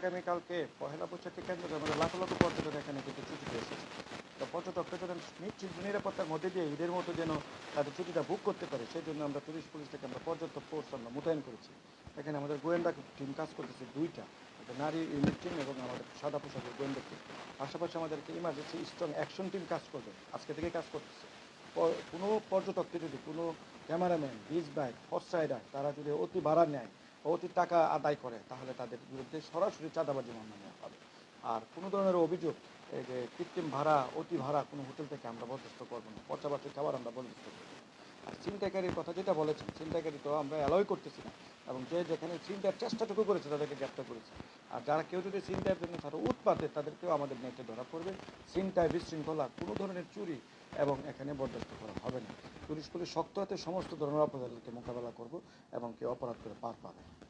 আগামীকালকে পহেলা বৈশাখকে কেন্দ্র করে আমাদের লাখ লক্ষ পর্যটক এখানে কিন্তু ছুটিতে এসেছে। তো পর্যটককে যেন নিশ্চিত নিরাপত্তার মধ্যে দিয়ে ঈদের মতো যেন তাদের ছুটিটা বুক করতে পারে, সেই জন্য আমরা পুলিশ থেকে আমরা পর্যাপ্ত ফোর্স আমরা মোতায়েন করেছি। এখানে আমাদের গোয়েন্দা টিম কাজ করতেছে দুইটা, একটা নারী ইউনিট টিম এবং আমাদের সাদা পোশাকের গোয়েন্দা টিম পাশাপাশি আমাদেরকে ইমার্জেন্সি স্ট্রং অ্যাকশন টিম কাজ করবে, আজকে থেকে কাজ করতেছে। কোনো পর্যটককে যদি কোনো cameraman beach bike horse rider তারা যদি অতি ভাড়া নেয় বা অতি টাকা আদায় করে, তাহলে তাদের বিরুদ্ধে সরাসরি চাঁদাবাজি মামলা নেওয়া হবে আর কোনো ধরনের অভিযোগ, এই যে কৃত্রিম ভাড়া, অতি ভাড়া কোনো হোটেল থেকে আমরা বরদাস্ত করব না পচাবাচি খাবার আমরা বরদাস্ত করব। আর ছিনতাইকারীর কথা যেটা বলেছেন ছিনতাইকারী তো আমরা অ্যালয় করতেছি না। এবং যে যেখানে ছিনতাইয়ের চেষ্টাটুকু করেছে, তাদেরকে গ্রেপ্তার করেছে। আর যারা কেউ যদি ছিনতাইয়ের জন্য তারা উৎপাদে তাদেরকেও আমাদের নেটে ধরা পড়বে। ছিনতাই বিশৃঙ্খলা কোনো ধরনের চুরি এবং এখানে বরদাস্ত করা হবে না। পুলিশ পুলিশ শক্ত হাতে সমস্ত ধরনের অপরাধীকে মোকাবেলা করব এবং কেউ অপরাধ করে পার পাবে।